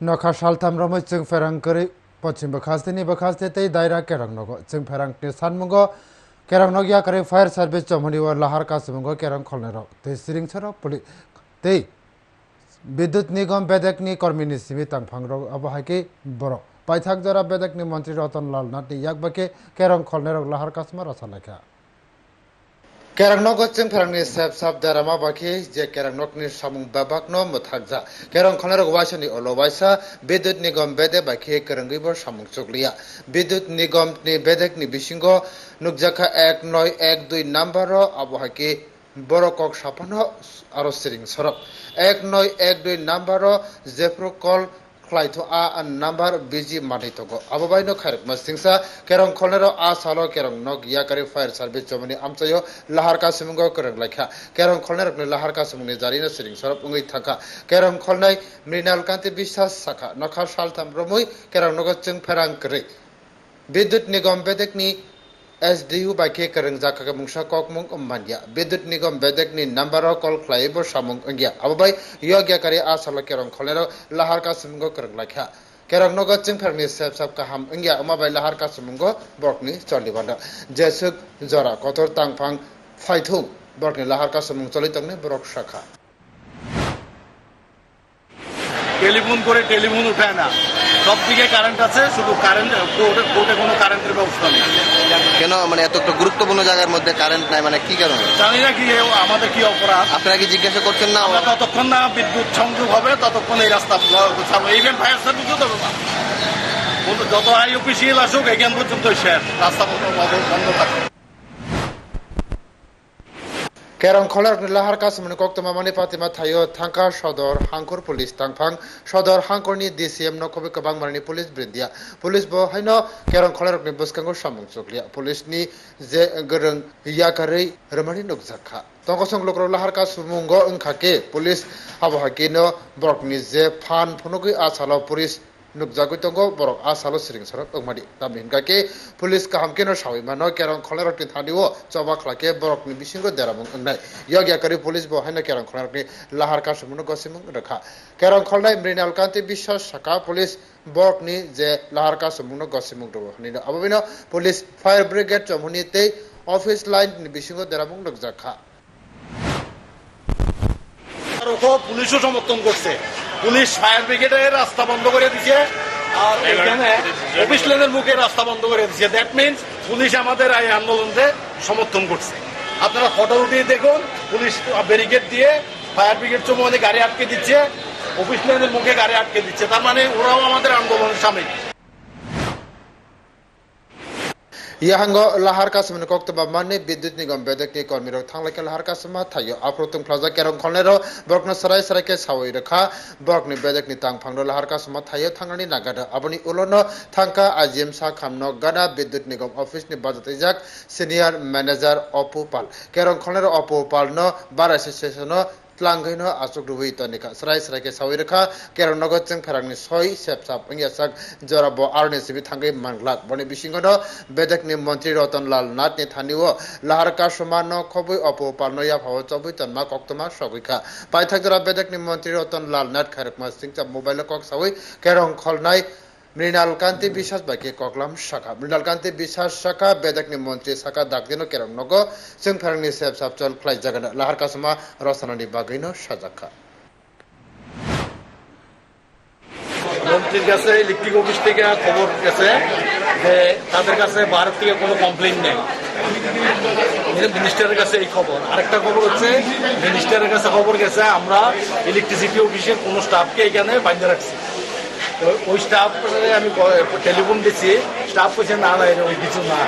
নখা সালতাম রম চিং ফেরাং করে পশ্চিম বখাস্তিনি তৈ দায়রা কেরং নগ চিং ফেরাং টি সানমুগ কেরং নগিয়া করে ফায়ার সার্ভিস চমনি ও লাহার কাসমুগ কেরং খলনের তে সিরিংছর পুলিশ তৈ বিদ্যুৎ নিগম বেদেকনি নি সিমি তাংফাং রগ অবহাকি বড় পাইথাক যারা বেদেকনি মন্ত্রী রতন রতনলাল নাটি ইয়াকবাকে কেরং খলনের লাহার কাসমা রসালেখা Kerang got sim kerang ni sep sap darama baki je kerang nok ni samung babak no muthakja kerang khonarok washani olo waisa বিদ্যুৎ নিগম বেদে বাকি কেরাঙ্গিব সামুক চকলিয়া বিদ্যুৎ নিগম নি বেদেক নি বিসিংহ নুকজাখা এক নয় এক দুই নাম্বার আবহাকে বড় কক সাপানো আরও সিরিং সরব এক নয় এক দুই number জেফ্রো call khlaitho a number busy mani togo ababai no kharik ma singsa kerong kholero a salo kerong no gya kari fire service chomani amchayo lahar ka simungo kerong lakha kerong kholner ne lahar ka simungni jari na siring sorop ungi thaka kerong kholnai mrinal kanti বিশ্বাস শাখা নখা সালথাম রমুই কেরং নগর চিং ফেরাং করে বিদ্যুৎ নিগম বেদেকনি SDU by ke karangja khaka mungsa kokmung ummanya bidyut nigam bedak ni number of call khlaib samung angya abai yogya kare asala kerang kholero lahar ka sumgo karang lakha kerang no gachim pherni sep sep ka ham angya amabai lahar ka sumgo bokni chali banda jesuk jora kotor tangphang phaithung bokni lahar ka sumung chali tangne brok shakha telephone করে telephone উঠায় না সব দিকে current আছে শুধু current কোর্টে কোর্টে কোনো কারেন্টের ব্যবস্থা নেই। কেন? মানে এত একটা গুরুত্বপূর্ণ জায়গার মধ্যে কারেন্ট নাই মানে কি কারণে? জানি না কি আমাদের কি অপরাধ? আপনারা কি জিজ্ঞাসা করছেন না? আমরা ততক্ষণ না বিদ্যুৎ সংযোগ হবে ততক্ষণ এই রাস্তা ইভেন ফায়ার সার্ভিসও দেবো না। যত আই অফিসিয়াল আসুক এখান পর্যন্ত শেষ। রাস্তা বন্ধ কেরং খলার লাহার কাসমনি কক্তমা মানি পাতিমা থাইও থাঙ্কা সদর হাঙ্কুর পুলিশ তাংফাং সদর হাঙ্কুরনি ডিসিএম নকবি কবাং মানি পুলিশ বৃন্দিয়া পুলিশ ব হাইনো কেরং খলারকনি বসকাঙ্গো সামুং চকলিয়া পুলিশনি যে গরং ইয়াকাरै রমানি নুকজাখা তংকসং লক্র লাহার কাসমুঙ্গ ওংখাকে পুলিশ আবহাকিনো বরকনি যে ফান ফনুগি আসালো পুলিশ নুকজাগৈ tongo borok asalo siring sorok ongmadi tam hinkake police kaham keno sawi mano kerong kholarok ni thaniwo choba khlake borok ni bisingo deramung ongnai yagya kari police bo haina kerong kholarok ni lahar ka sumuno gosimung rakha kerong kholnai mrinal kanti বিশ্বাস শাখা police borok ni je lahar ka sumuno gosimung do hani abobino police fire brigade chomhuni tei office line ni bisingo deramung nukjakha পুলিশও সমর্থন করছে police fire ব্রিগেডের রাস্তা বন্ধ করে দিছে। আর এখানে অফিস লেনের মুখে রাস্তা বন্ধ করে দিছে। দ্যাট মিনস পুলিশ আমাদের এই আন্দোলনকে সমর্থন করছে। আপনারা ফটো উঠিয়ে দেখুন পুলিশ ব্যারিকেড দিয়ে ফায়ার ব্রিগেড চৌমনে গাড়ি আটকে দিচ্ছে। অফিস লেনের মুখে গাড়ি আটকে দিচ্ছে। তার মানে ওরাও আমাদের আন্দোলনের সামিল। Yahango lahar kasmani koktoba mani বিদ্যুৎ নিগম বেদকনি কর্মীরক থাংলাকে লাহার কাসমা থাইও। আপ্রতুং প্লাজা কেরং খলনেরো বরকনো সরাই সরাইকে সাওই রেখা, বরকনি বেদকনি তাং ফাংনো লাহার কাসমা থাইও থাংনানি নাগাদা আবনি উলনো থাংকা আজিম সা খামনো গানা বিদ্যুৎ নিগম অফিসনি বাজাতে যাক সিনিয়র ম্যানেজার অপু পাল। কেরং খলনেরো অপু পাল ন bar association tlanghaino asuk ruhui tonika srai srai ke sawi rekha kerong nogot jeng pherangni soi sep sap ingya sak jora bo arni sibi thangai manglak boni bisingo no bedek ni মন্ত্রী রতন লাল নাথ নি থানিও লাহার কা সমান খবই Oppo পালনয়া ভাব চবই তন্মা কক্তমা সগৈখা পাই থাকজরা বেদক নি মন্ত্রী রতন লাল নাথ খারকমা সিংচা মোবাইল কক সাউই কেরং খলনাই মৃণাল কান্তি বিশ্বাস বাকি ককলাম শাখা। মৃণাল কান্তি বিশ্বাস শাখা বেদকনি মন্ত্রী শাখা, দাগদিনো কেরম নগো, সিং ফেরংনি সেব সাবচল খ্লাই জাগান, লাহার কাসমা, রসানানি বাগিনো সাজাখা। মন্ত্রীর কাছে ইলেকট্রিক অফিস থেকে খবর গেছে যে তাদের কাছে ভারত থেকে কোনো কমপ্লেন নেই। মিনিস্টারের কাছে এই খবর। আরেকটা খবর হচ্ছে মিনিস্টারের কাছে খবর গেছে, আমরা ইলেকট্রিসিটি অফিসের কোনো স্টাফকে এখানে বাইন্ধে রাখছি। তো ওই স্টাফ আমি টেলিফোন দিচ্ছি। স্টাফ কইছে না না, এরকম কিছু না।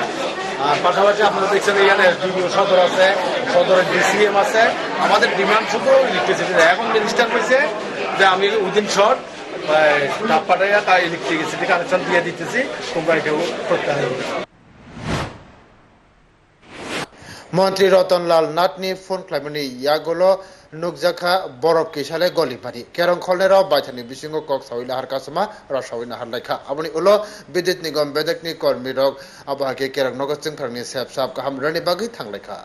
আর পাশাপাশি আপনারা দেখছেন এখানে ডিবিও সদর আছে, সদরের ডিসিএম আছে। আমাদের ডিমান্ড শুধু ইলেকট্রিসিটি এখন রেজিস্টার হয়েছে যে, আমি উইদিন শর্ট স্টাফ পাঠাইয়া তাই ইলেকট্রিসিটি কানেকশন দিয়ে দিতেছি। তোমরা কেউ করতে করবে মন্ত্রী রতনলাল নাটনি ফোন ক্লাইমনি ইয়াগলো, নুকজাখা বরফ কিসালে গলিমারি কেরং খলনের বাইথানি বিসিঙ্গ কক সাউইলা হার কাসমা রসাউইনা হার লাইখা। আবনি উলো, বিদ্যুৎ নিগম, বেদকনি কর্মী রক আবহাকে কেরং নগদ চিং ফেরংনি সেব সাব কাহাম রানি বাগি থাংলাইখা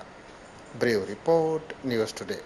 ব্রিউ রিপোর্ট, নিউজ টুডে।